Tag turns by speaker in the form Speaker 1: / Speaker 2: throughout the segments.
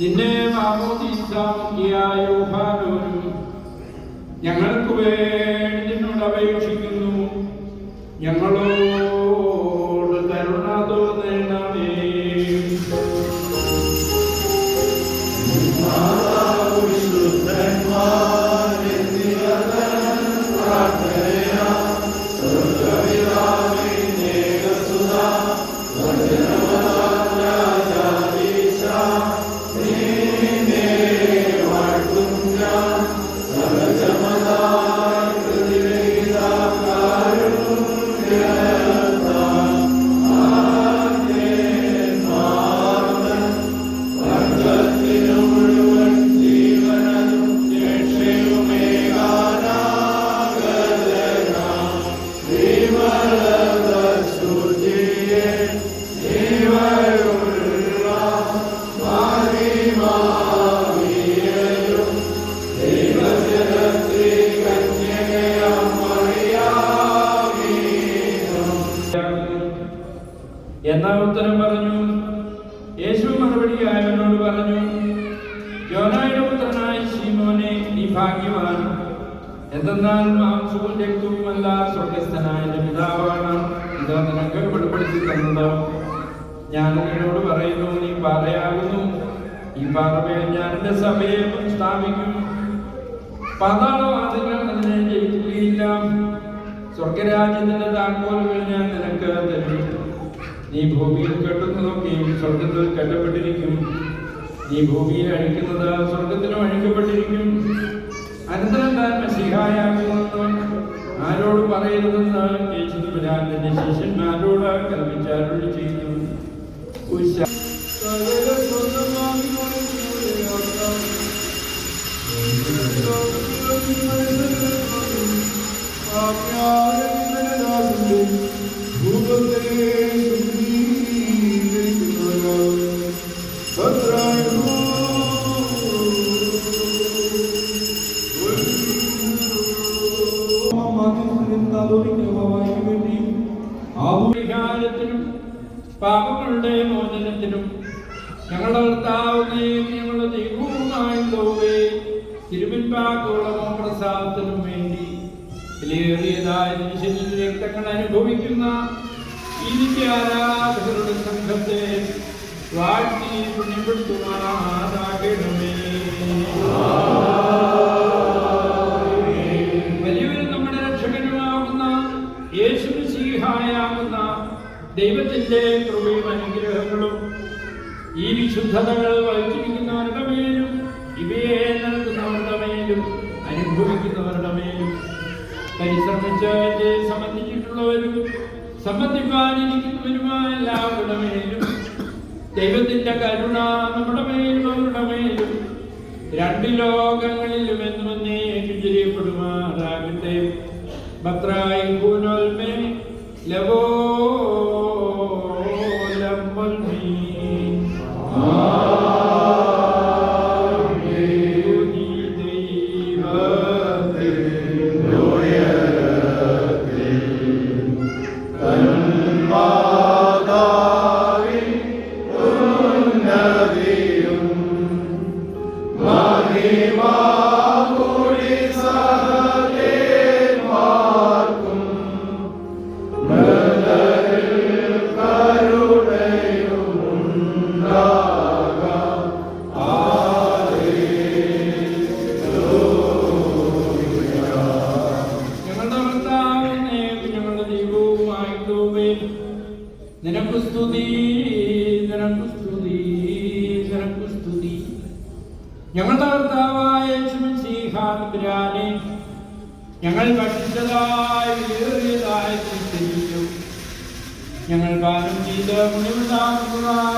Speaker 1: നിന്നെ ഞങ്ങൾക്ക് വേണ്ടി നിന്നോട് അപേക്ഷിക്കുന്നു. ഞങ്ങളോട് കരുണ തോന്നണമേ. ಸಮಲ എന്നാ ഉത്തരം പറഞ്ഞു? യേശു മറുപടിയായി അവനോട് പറഞ്ഞു യോനായുടെ പുത്രനായ ശീമോനെ നീ ഭാഗ്യവാൻ. എന്തെന്നാൽ മാംസവും രക്തവുമല്ല സ്വർഗസ്ഥനായ പിതാവാണ്. ഇത് നിനക്ക് വെളിപ്പെടുത്തി തന്നത്. ഞാൻ നിന്നോട് പറയുന്നു നീ പാറയാകുന്നു ഈ പാറമേൽ ഞാൻ എന്റെ സഭയെ സ്ഥാപിക്കും. പാതാളവാദികൾ അതിനെ ജയിക്കുകയില്ല. സ്വർഗരാജ്യത്തിന്റെ താക്കോലുകൾ ഞാൻ നിനക്ക് തരും നീ ഭൂമിയിൽ കെട്ടുന്നതൊക്കെയും സ്വർഗത്തിൽ കെട്ടപ്പെട്ടിരിക്കും. നീ ഭൂമിയിൽ അഴിക്കുന്നത് സ്വർഗത്തിലും അഴിക്കപ്പെട്ടിരിക്കും. അനന്തരം താൻ മസിഹായാകുമെന്ന് ആരോട് പറയരുതെന്ന് യേശുദുരാൻ തന്റെ ശിഷ്യന്മാരോട് കൽപ്പിച്ചാരോട് ചെയ്തു Thank you. പാപങ്ങളുടെ മോചനത്തിനും ഞങ്ങളുടെ കർത്താവിനെ ഞങ്ങളുടെ ദൈവവുമായുള്ളവേ തിരുവൻപാക്കുള്ള പ്രസാദത്തിനും വേണ്ടി വിലയേറിയതായ മനുഷ്യനിൽ രക്തങ്ങൾ അനുഭവിക്കുന്ന ഇതിന്റെ ആരാധകരുടെ സംഘത്തെ വാഴ്ത്തി പുണ്യപ്പെടുത്തുവാനാകണമേ വലിയവരും നമ്മുടെ രക്ഷകനുമാകുന്ന യേശു സീഹായാകുന്ന ദൈവത്തിന്റെ കൃപയും അനുഗ്രഹങ്ങളും ഈ വിശുദ്ധതകൾ വഹിച്ചിരിക്കുന്നവരുടെ മേലും ഇവയെ നൽകുന്നവരുടെ മേലും അനുഭവിക്കുന്നവരുടെ മേലും പരിശ്രമിച്ച് എന്നെ സംബന്ധിച്ചിട്ടുള്ളവരും സംബന്ധിക്കാനിരിക്കുന്നവരുമായ എല്ലാവരുടെ മേലും ദൈവത്തിന്റെ കരുണ നമ്മുടെ മേലും അവരുടെ മേലും രണ്ട് ലോകങ്ങളിലും എന്ന് എന്നേക്കും ചെറിയപ്പെടുമാറാകട്ടെ ഭദ്രായി കൂനോൽമേ ലവോ നിനക്ക് സ്തുതി നിനക്ക് സ്തുതി നിനക്ക് സ്തുതി. ഞങ്ങളുടെ കർത്താവായ യേശുമിശിഹാനുരാനെ ഞങ്ങൾ ഭക്ഷിച്ചതായി ഞങ്ങൾ പാലം ചെയ്ത് മുന്നിലുണ്ടാകുന്നതായ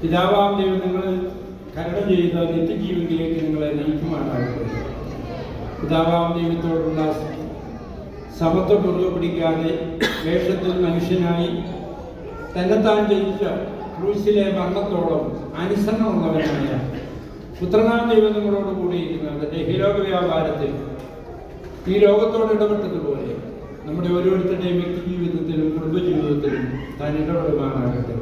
Speaker 1: പിതാവാം ദൈവം നിങ്ങൾ കരണം ചെയ്ത നിത്യജീവന്റെ പിതാവാം ദൈവത്തോടുള്ള സമത്വം പിടിക്കാതെ വേഷത്തിൽ മനുഷ്യനായി തന്നെത്താൻ ജയിച്ച ക്രൂശിലെ മരണത്തോളം അനുസരണമുള്ളവനായ പുത്രനാം ദൈവം നിങ്ങളോട് കൂടിയിരിക്കുന്ന അവരുടെ വ്യാപാരത്തിൽ ഈ ലോകത്തോട് ഇടപെട്ടതുപോലെ നമ്മുടെ ഓരോരുത്തരുടെയും വ്യക്തി ജീവിതത്തിലും കുടുംബജീവിതത്തിലും താൻ ഇടപെടുമാറാകട്ടെ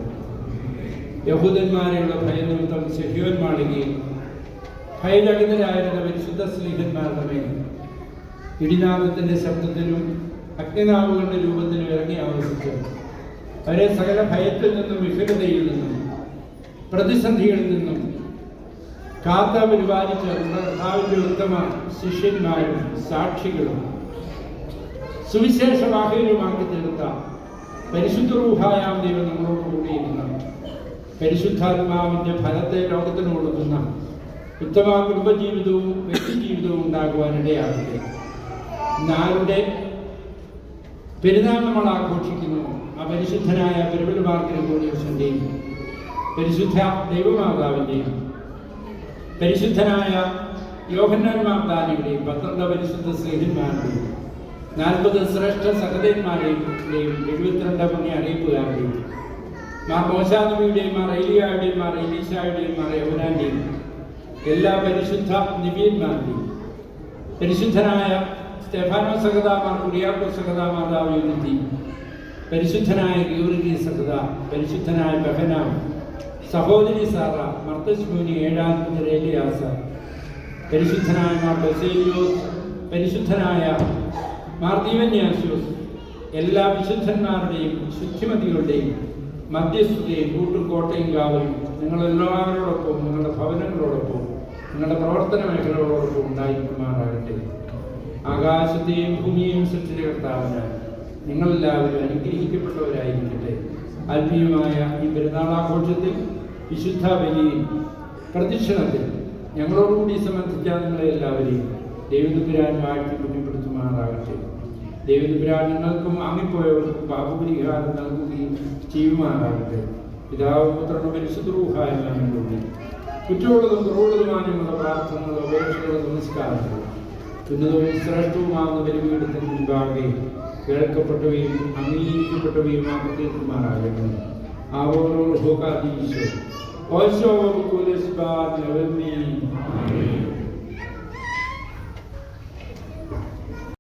Speaker 1: യഹൂദന്മാരെയുള്ള ഭയനിമിത്തം സെഹ്യോൻ ഭയജടിതരായിരുന്ന പരിശുദ്ധ സ്നേഹന്മാരുടെ മേൽ ശബ്ദത്തിലും അഗ്നിനാവുകളുടെ രൂപത്തിലും ഇറങ്ങി ആവശ്യിച്ചു അവരെ സകല ഭയത്തിൽ നിന്നും വിഫലതയിൽ നിന്നും പ്രതിസന്ധികളിൽ നിന്നും കാത്ത പരിപാലിച്ച കർത്താവിന്റെ ഉത്തമ ശിഷ്യന്മാരും സാക്ഷികളും സുവിശേഷവാഹകരുമാക്കി തീർത്ത പരിശുദ്ധ റൂഹായാം ദൈവം നമ്മളോട് കൂടിയിരുന്ന പരിശുദ്ധാത്മാവിന്റെ ഫലത്തെ ലോകത്തിന് കൊടുക്കുന്ന ഉത്തമ കുടുംബജീവിതവും വ്യക്തിജീവിതവും ഉണ്ടാകുവാനിടയാകട്ടെ നാളുടെ പെരുന്നാൾ നമ്മൾ ആഘോഷിക്കുന്നു? ആ പരിശുദ്ധനായ പെരുവലുമാർക്കിന് കൂടിയവശന്റെയും പരിശുദ്ധ ദൈവമാതാവിന്റെയും പരിശുദ്ധനായ യോഹന്നാൻ മാതാവിന്റെയും പന്ത്രണ്ട് പരിശുദ്ധ സ്നേഹിന്മാരുടെയും നാൽപ്പത് ശ്രേഷ്ഠ സഹതന്മാരുടെയും എഴുപത്തിരണ്ട് പുണ്യ അറിയിപ്പുകാരുടെയും മാർ മോശാനബിയുടെയും മാർ എലിയായുടെയും മാർ എലീശായുടെയും മാർ യവനാന്റെയും എല്ലാ പരിശുദ്ധ നിവ്യന്മാരുടെയും പരിശുദ്ധനായ സ്റ്റെഫാനോ സഹതാമാർ കുടിയാക്കോ സഹത മാതാവ് യുവതി പരിശുദ്ധനായ ഗൗരി സഹത പരിശുദ്ധനായ ബഹന സഹോദരി സാറ മർത്തശ്മൂനി ഏഴാം രേലിയാസ പരിശുദ്ധനായ മാർ ബസേലിയോസ് പരിശുദ്ധനായ മാർ ദീവന്യാസ്യോസ് എല്ലാ വിശുദ്ധന്മാരുടെയും ശുദ്ധിമതികളുടെയും മധ്യസ്ഥതയും കൂട്ടും കോട്ടയും കാവലും നിങ്ങളെല്ലാവരോടൊപ്പം നിങ്ങളുടെ ഭവനങ്ങളോടൊപ്പം നിങ്ങളുടെ പ്രവർത്തന മേഖലകളോടൊപ്പം ഉണ്ടായിരിക്കുമാറാകട്ടെ. ആകാശത്തെയും ഭൂമിയെയും സൃഷ്ടിച്ച കർത്താവിന് നിങ്ങളെല്ലാവരും അനുഗ്രഹിക്കപ്പെട്ടവരായിരിക്കട്ടെ. ആത്മീയമായ ഈ പെരുന്നാളാഘോഷത്തിൽ വിശുദ്ധ ബലിയിൽ പ്രദക്ഷിണത്തിൽ ഞങ്ങളോടുകൂടി സംബന്ധിച്ച നിങ്ങളെ എല്ലാവരെയും ദൈവതുപുരാൻ വാഴ്ത്തി പുണ്യപ്പെടുത്തുമാറാകട്ടെ ദൈവതുപുരാൻ നിങ്ങൾക്കും അങ്ങിപ്പോയവർക്കും പാപപരിഹാരം നൽകുകയും ചെയ്യുമാറാകട്ടെ. പിതാവ് പുത്രനും പരിശുദ്ധ പരിശുദ്ധൂഹായൂടി കുറ്റമുള്ളതും കുറവുള്ളതുമായ ഞങ്ങളുടെ പ്രാർത്ഥനകളും അപേക്ഷകളും നമസ്കാരങ്ങളും ഉന്നതവും ശ്രേഷ്ഠവുമാകുന്ന ബലിപീഠത്തിന് മുൻപാകെ കേൾക്കപ്പെട്ടവയും അംഗീകരിക്കപ്പെട്ടവയുമാകുന്ന തീർക്കുമാറാകട്ടെ ആവോളോട് ഭോഗാദീശോ ഓശോ കുലസ്ബാ നിലവിൽ